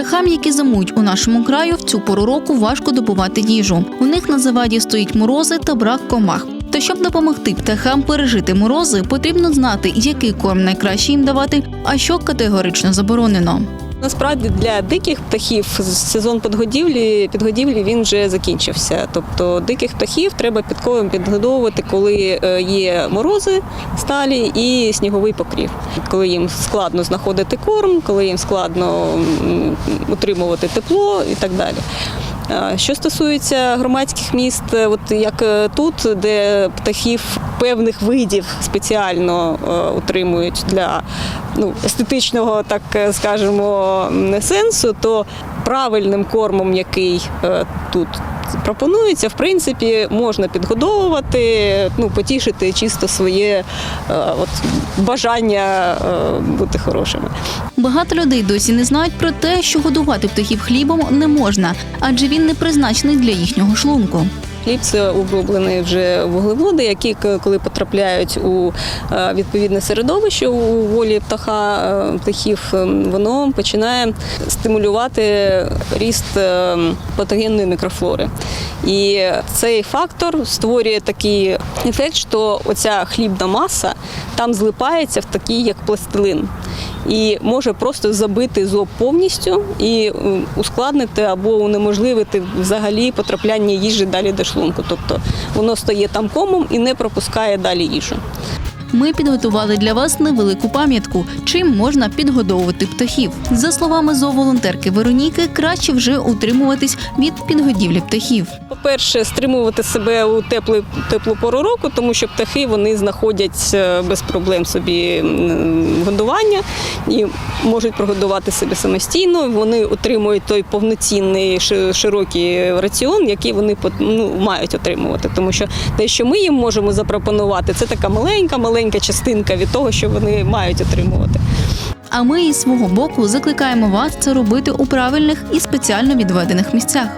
Птахам, які зимують у нашому краю, в цю пору року важко добувати їжу. У них на заваді стоїть морози та брак комах. Та щоб допомогти птахам пережити морози, потрібно знати, який корм найкраще їм давати, а що категорично заборонено. Насправді для диких птахів сезон підгодівлі, підгодівлі він вже закінчився. Тобто диких птахів треба підковим підгодовувати, коли е, є морози сталі і сніговий покрів. Коли їм складно знаходити корм, коли їм складно утримувати тепло і так далі. Що стосується громадських міст, е, от як е, тут, де птахів певних видів спеціально е, утримують для ну, естетичного, так скажемо, сенсу, то правильним кормом, який тут пропонується, в принципі, можна підгодовувати, ну, потішити чисто своє е, от, бажання е, бути хорошими. Багато людей досі не знають про те, що годувати птахів хлібом не можна, адже він не призначений для їхнього шлунку. Хліб це оброблені вже вуглеводи, які коли потрапляють у е, відповідне середовище у волі птаха е, птахів, е, воно починає стимулювати ріст патогенної мікрофлори. І цей фактор створює такий ефект, що оця хлібна маса там злипається в такий, як пластилин. І може просто забити зоб повністю і ускладнити або унеможливити взагалі потрапляння їжі далі до шлунку. Тобто воно стає там комом і не пропускає далі їжу. Ми підготували для вас невелику пам'ятку, чим можна підгодовувати птахів. За словами зооволонтерки Вероніки, краще вже утримуватись від підгодівлі птахів. По-перше, стримувати себе у теплу, теплу пору року, тому що птахи вони знаходять е, без проблем собі годування і можуть прогодувати себе самостійно. Вони отримують той повноцінний широкий раціон, який вони ну, мають отримувати. Тому що те, що ми їм можемо запропонувати, це така маленька, маленька частинка від того, що вони мають отримувати. А ми із свого боку закликаємо вас це робити у правильних і спеціально відведених місцях.